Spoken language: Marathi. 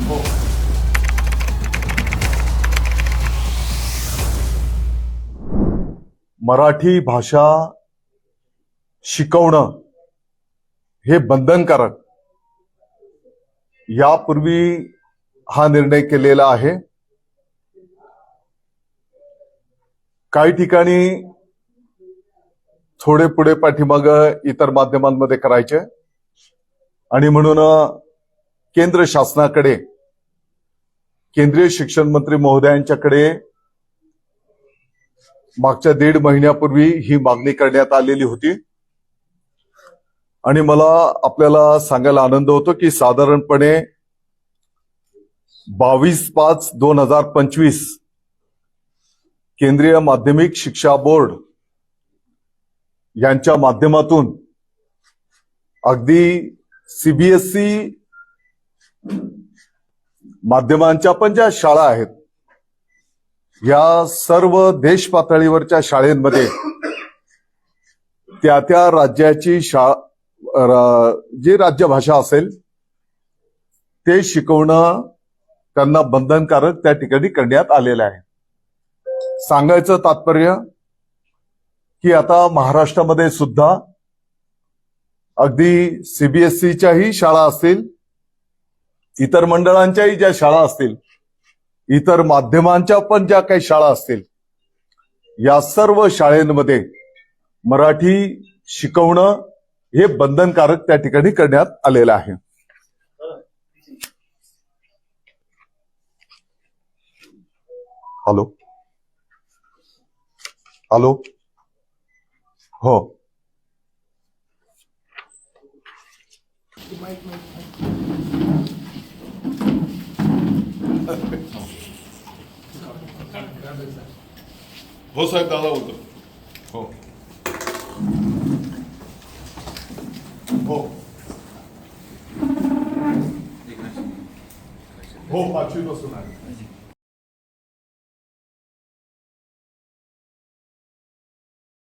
हो. मराठी भाषा शिकवणं हे बंधनकारक. यापूर्वी हा निर्णय केलेला आहे. काही ठिकाणी थोडे पुढे पाठीमाग इतर माध्यमांमध्ये करायचे. आणि म्हणून केंद्र शासनाकडे केंद्रीय शिक्षण मंत्री महोदयांच्याकडे मागच्या दीड महिन्यापूर्वी ही मागणी करण्यात आलेली होती. आणि मला आपल्याला सांगायला आनंद होतो की साधारणपणे बावीस पाच दोन हजार पंचवीस केंद्रीय माध्यमिक शिक्षा बोर्ड यांच्या माध्यमातून अगदी सीबीएसई माध्यमांच्या पण ज्या शाळा आहेत या सर्व देश पातळीवरच्या शाळेमध्ये त्या त्या राज्याची शाळा जी राज्यभाषा असेल ते शिकवणं त्यांना बंधनकारक त्या ठिकाणी करण्यात आलेलं आहे. सांगायचं तात्पर्य की आता महाराष्ट्रामध्ये सुद्धा अगदी सीबीएसईच्याही शाळा असतील इतर मंडळांच्याही ज्या शाळा असतील इतर माध्यमांच्या पण ज्या काही शाळा असतील या सर्व शाळेमध्ये मराठी शिकवणं हे बंधनकारक त्या ठिकाणी करण्यात आलेलं आहे. हॅलो? हॅलो? हो. हो साहेब दादा बोलतो हो हो हो पाचवी पासून आहे